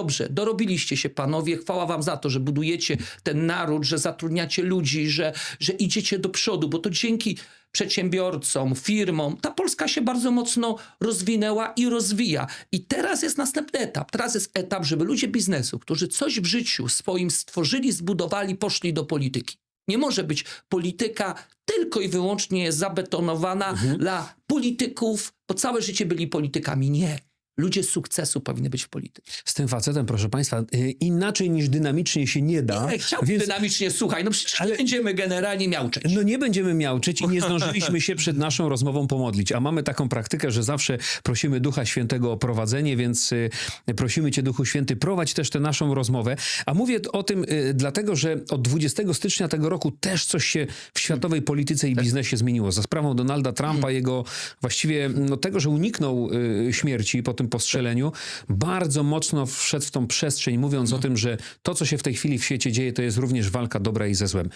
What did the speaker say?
Dobrze, dorobiliście się panowie, chwała wam za to, że budujecie ten naród, że zatrudniacie ludzi, że, że idziecie do przodu, bo to dzięki przedsiębiorcom, firmom ta Polska się bardzo mocno rozwinęła i rozwija. I teraz jest następny etap. Teraz jest etap, żeby ludzie biznesu, którzy coś w życiu swoim stworzyli, zbudowali, poszli do polityki. Nie może być polityka tylko i wyłącznie zabetonowana dla polityków, bo całe życie byli politykami. Nie. Ludzie sukcesu powinny być w polityce. Z tym facetem, proszę państwa, y, inaczej niż dynamicznie się nie da. Ej, chciałbym więc dynamicznie, słuchaj, no przecież nie będziemy generalnie miauczeć. No nie będziemy miauczyć i nie zdążyliśmy się przed naszą rozmową pomodlić, a mamy taką praktykę, że zawsze prosimy Ducha Świętego o prowadzenie, więc y, prosimy Cię Duchu Święty, prowadź też tę naszą rozmowę. A mówię o tym y, dlatego, że od 20 stycznia tego roku też coś się w światowej polityce i biznesie zmieniło. Za sprawą Donalda Trumpa, jego właściwie no, tego, że uniknął śmierci po tym postrzeleniu, bardzo mocno wszedł w tą przestrzeń, mówiąc o tym, że to, co się w tej chwili w świecie dzieje, to jest również walka dobra i ze złem.